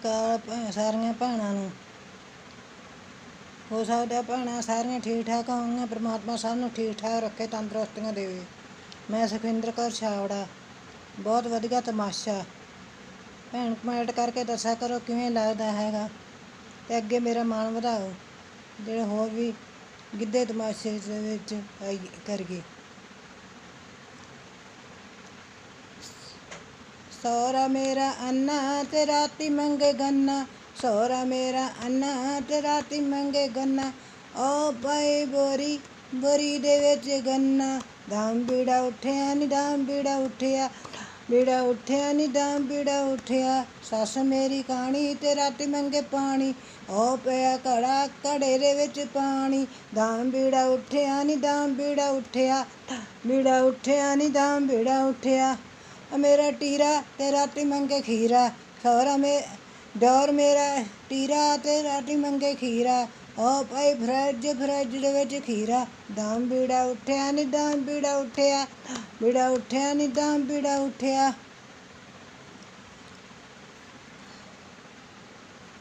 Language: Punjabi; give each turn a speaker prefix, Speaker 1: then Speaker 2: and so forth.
Speaker 1: ਅਕਾਲ ਭੈ- ਸਾਰੀਆਂ ਭੈਣਾਂ ਨੂੰ। ਹੋ ਸਕਦਾ ਭੈਣਾਂ ਸਾਰੀਆਂ ਠੀਕ ਠਾਕ ਹੋਣਗੀਆਂ, ਪ੍ਰਮਾਤਮਾ ਸਭ ਨੂੰ ਠੀਕ ਠਾਕ ਰੱਖੇ, ਤੰਦਰੁਸਤੀਆਂ ਦੇਵੇ। ਮੈਂ ਸੁਖਿੰਦਰ ਕੌਰ ਛਾਵੜਾ ਬਹੁਤ ਵਧੀਆ ਤਮਾਸ਼ਾ। ਭੈਣ ਕਮੈਂਟ ਕਰਕੇ ਦੱਸਿਆ ਕਰੋ, ਕਿਵੇਂ ਲੱਗਦਾ ਹੈਗਾ? ਤੇ ਅੱਗੇ ਮੇਰਾ ਮਾਣ ਵਧਾਓ, ਜਿਹੜੇ ਹੋਰ ਵੀ ਗਿੱਧੇ ਤਮਾਸ਼ੇ ਦੇ ਵਿੱਚ ਆਈ, ਕਰੀਏ। ਸੋਹਰਾ ਮੇਰਾ ਅੰਨਾ ਤੇ ਰਾਤੀ ਮੰਗੇ ਗੰਨਾ। ਸੋਹਰਾ ਮੇਰਾ ਅੰਨਾ ਤੇ ਰਾਤੀ ਮੰਗੇ ਗੰਨਾ। ਓ ਭਾਈ ਬੋਰੀ ਬੋਰੀ ਦੇ ਵਿੱਚ ਗੰਨਾ। ਦਮ ਬੀੜਾ ਉੱਠਿਆ ਨੀ ਦਮ ਬੀੜਾ ਉੱਠਿਆ। ਬੀੜਾ ਉੱਠਿਆ ਨੀ ਦਮ ਬੀੜਾ ਉੱਠਿਆ। ਸੱਸ ਮੇਰੀ ਕਾਣੀ ਤੇ ਰਾਤੀ ਮੰਗੇ ਪਾਣੀ। ਓ ਪਿਆ ਘੜਾ ਘੜੇ ਦੇ ਵਿੱਚ ਪਾਣੀ। ਦਮ ਬੀੜਾ ਉੱਠਿਆ ਨੀ ਦਮ ਬੀੜਾ ਉੱਠਿਆ। ਬੀੜਾ ਉੱਠਿਆ ਨੀ ਦਮ ਬੀੜਾ ਉੱਠਿਆ। ਮੇਰਾ ਟੀਰਾ, ਤੇ ਰਾਤੀ ਮੰਗੇ ਖੀਰਾ। ਸਹੁਰਾ ਮੇ, ਡੋਰ ਮੇਰਾ ਟੀਰਾ ਤੇ ਰਾਤੀ ਮੰਗੇ ਖੀਰਾ। ਓ ਭਾਈ ਫਰਿੱਜ ਫਰਿੱਜ ਦੇ ਵਿੱਚ ਖੀਰਾ। ਦਮ ਬੀੜਾ ਉੱਠਿਆ ਨੀ, ਦਮ ਬੀੜਾ ਉੱਠਿਆ। ਬੀੜਾ ਉੱਠਿਆ ਨੀ, ਦਮ ਬੀੜਾ ਉੱਠਿਆ।